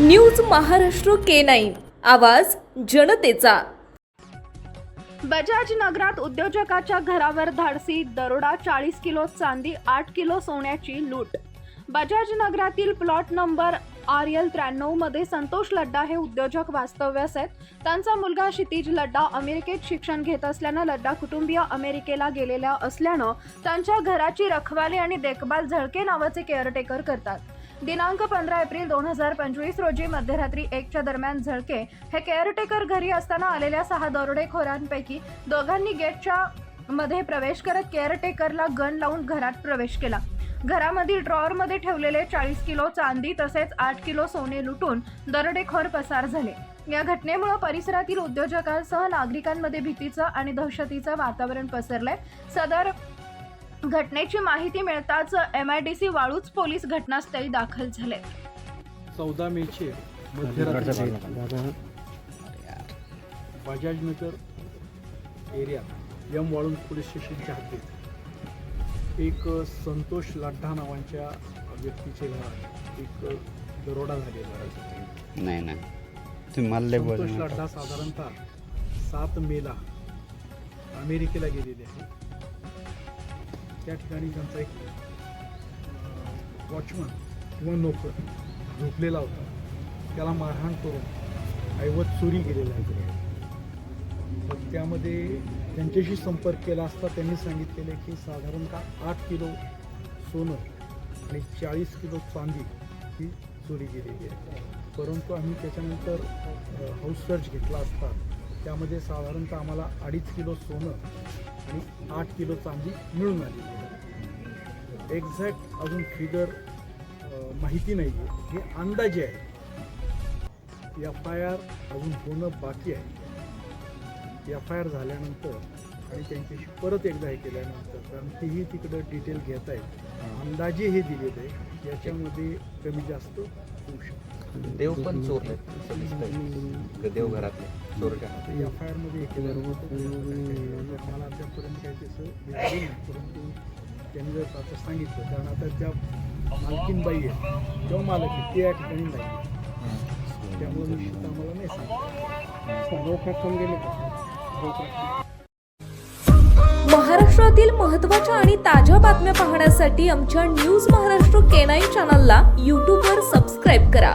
News Maharashtra K nine. आवाज जनतेचा. बजाज नगरात उद्योजकाच्या घरावर धाडसी दरोडा चाळीस किलो चांदी आठ किलो सोन्याची लूट. बजाज नगरातील प्लॉट नंबर आर एल त्र्याण्णवमध्ये संतोष लड्डा हे उद्योजक वास्तव्यास आहेत. त्यांचा मुलगा क्षितिज लड्डा अमेरिकेत शिक्षण घेत असल्यानं लड्डा कुटुंबीय अमेरिकेला गेलेल्या असल्यानं त्यांच्या घराची रखवाली आणि देखभाल झळके नावाचे केअरटेकर करतात. दिनांक पंधरा एप्रिल दोन हजार पंचवीस रोजी मध्यरात्री एकच्या दरम्यान झळके हे केअरटेकर घरी असताना आलेल्या सहा दरोडेखोरांपैकी दोघांनी गेटच्या मध्ये प्रवेश करत केअरटेकरला गन लावून घरात प्रवेश केला. घरामधील ड्रॉवरमध्ये ठेवलेले चाळीस किलो चांदी तसेच आठ किलो सोने लुटून दरोडेखोर पसार झाले. या घटनेमुळे परिसरातील उद्योजकांसह नागरिकांमध्ये भीतीचं आणि दहशतीचं वातावरण पसरलंय. सदर घटनेची माहिती मिळताच M I D C वाळूच police घटनास्थळी दाखल झाले. चौदा मेचे मध्यरात्री बजाज नगर एरिया यम वाळून पोलीस स्टेशनच्या हद्दीत. एक संतोष लाड्ढा नावांच्या व्यक्तीचे घर आहे एक दरोडा झालेला आहे. नाही नाही. संतोष लाड्ढा साधारणतः सात मेला अमेरिकेला गेलेले आहे त्या ठिकाणी त्यांचा एक वॉचमन किंवा नोकर झोपलेला होता. त्याला मारहाण करून ऐवत चोरी केलेला आहे. तर त्यामध्ये त्यांच्याशी संपर्क केला असता त्यांनी सांगितलेलं की साधारणतः आठ किलो सोनं आणि चाळीस किलो चांदी ही चोरी गेलेली आहे. परंतु आम्ही त्याच्यानंतर हाऊस सर्च घेतला असता. त्यामध्ये साधारणतः आम्हाला अडीच किलो सोनं आणि आठ किलो चांदी मिळून आहे एक्झॅक्ट अजून फिगर माहिती नाही आहे हे अंदाजे आहे. एफ आय आर अजून होणं बाकी आहे. एफ आय आर झाल्यानंतर आणि त्यांच्याशी परत एकदा हे केल्यानंतर कारण तेही तिकडं डिटेल घेत आहेत अंदाजे हे दिलेलं आहे. याच्यामध्ये कमी जास्त होऊ शकतं. देव पण असं दिसतंय देव घरातले चोरट्या एफ आय आरमध्ये केल्यानंतर मला अद्यापर्यंत काही त्याचं झालं नाही. परंतु त्यांनी जर आता सांगितलं कारण आता त्या मालकीनबाई आहे किंवा मालक आहे ते या ठिकाणी नाही. त्यामुळे निश्चित आम्हाला नाही सांगितलं. गेले का महाराष्ट्रातील महत्त्वाच्या आणि ताज्या बातम्या पाहण्यासाठी आमच्या न्यूज महाराष्ट्र के नाईन चॅनलला यूट्यूबवर सबस्क्राईब करा.